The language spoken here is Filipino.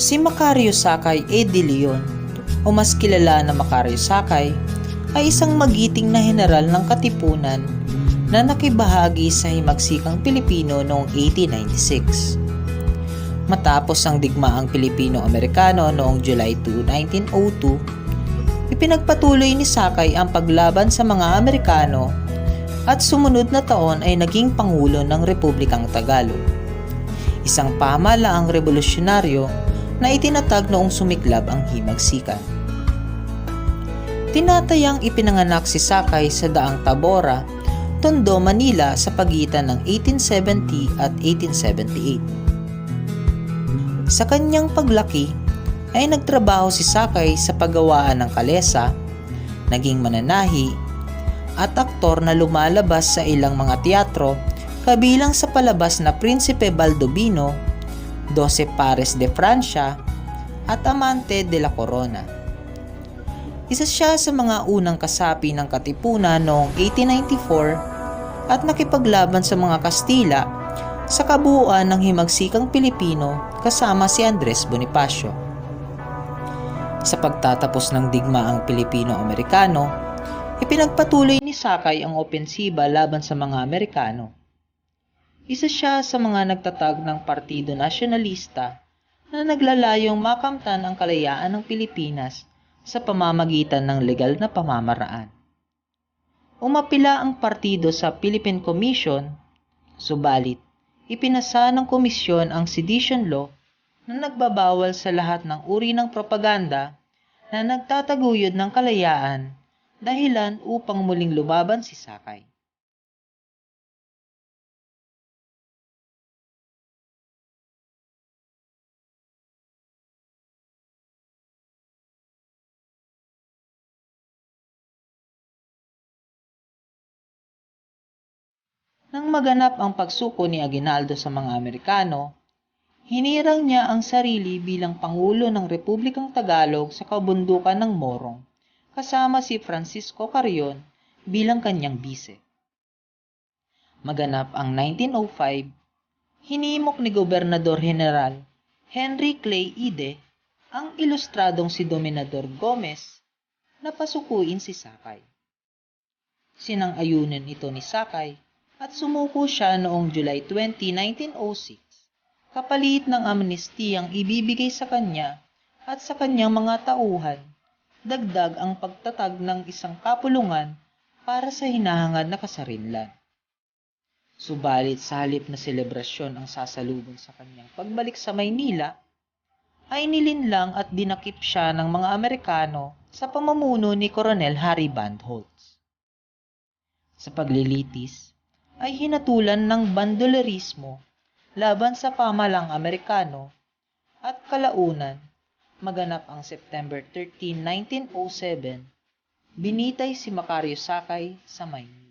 Si Macario Sakay A. de Leon, o mas kilala na Macario Sakay, ay isang magiting na general ng Katipunan na nakibahagi sa himagsikang Pilipino noong 1896. Matapos ang digmaang Pilipino-Amerikano noong July 2, 1902, ipinagpatuloy ni Sakay ang paglaban sa mga Amerikano at sumunod na taon ay naging Pangulo ng Republikang Tagalog. Isang pamalaang revolusyonaryo na itinatag noong sumiklab ang himagsikan. Tinatayang ipinanganak si Sakay sa Daang Tabora, Tondo, Manila sa pagitan ng 1870 at 1878. Sa kanyang paglaki ay nagtrabaho si Sakay sa paggawaan ng kalesa, naging mananahi, at aktor na lumalabas sa ilang mga teatro kabilang sa palabas na Prinsipe Baldovino, Doce Pares de Francia, at Amante de la Corona. Isa siya sa mga unang kasapi ng Katipunan noong 1894 at nakipaglaban sa mga Kastila sa kabuuan ng himagsikang Pilipino kasama si Andres Bonifacio. Sa pagtatapos ng digmaang Pilipino-Amerikano, ipinagpatuloy ni Sakay ang opensiba laban sa mga Amerikano. Isa siya sa mga nagtatag ng Partido Nasyonalista na naglalayong makamtan ang kalayaan ng Pilipinas sa pamamagitan ng legal na pamamaraan. Umapila ang partido sa Philippine Commission, subalit ipinasa ng komisyon ang sedition law na nagbabawal sa lahat ng uri ng propaganda na nagtataguyod ng kalayaan dahilan upang muling lumaban si Sakay. Nang maganap ang pagsuko ni Aguinaldo sa mga Amerikano, hinirang niya ang sarili bilang Pangulo ng Republikang Tagalog sa kabundukan ng Morong, kasama si Francisco Carrion bilang kanyang bise. Maganap ang 1905, hinimok ni Gobernador General Henry Clay Ide ang ilustradong si Dominador Gomez na pasukuin si Sakay. Sinang-ayunan ito ni Sakay at sumuko siya noong July 20, 1906, kapalit ng amnestiyang ibibigay sa kanya at sa kanyang mga tauhan, dagdag ang pagtatag ng isang kapulungan para sa hinahangad na kasarinlan. Subalit sa halip na selebrasyon ang sasalubong sa kanyang pagbalik sa Maynila, ay nilinlang at dinakip siya ng mga Amerikano sa pamumuno ni Coronel Harry Bandholtz. Sa paglilitis, ay hinatulan ng bandolerismo laban sa pamalang Amerikano at kalaunan, maganap ang September 13, 1907, binitay si Macario Sakay sa Maynila.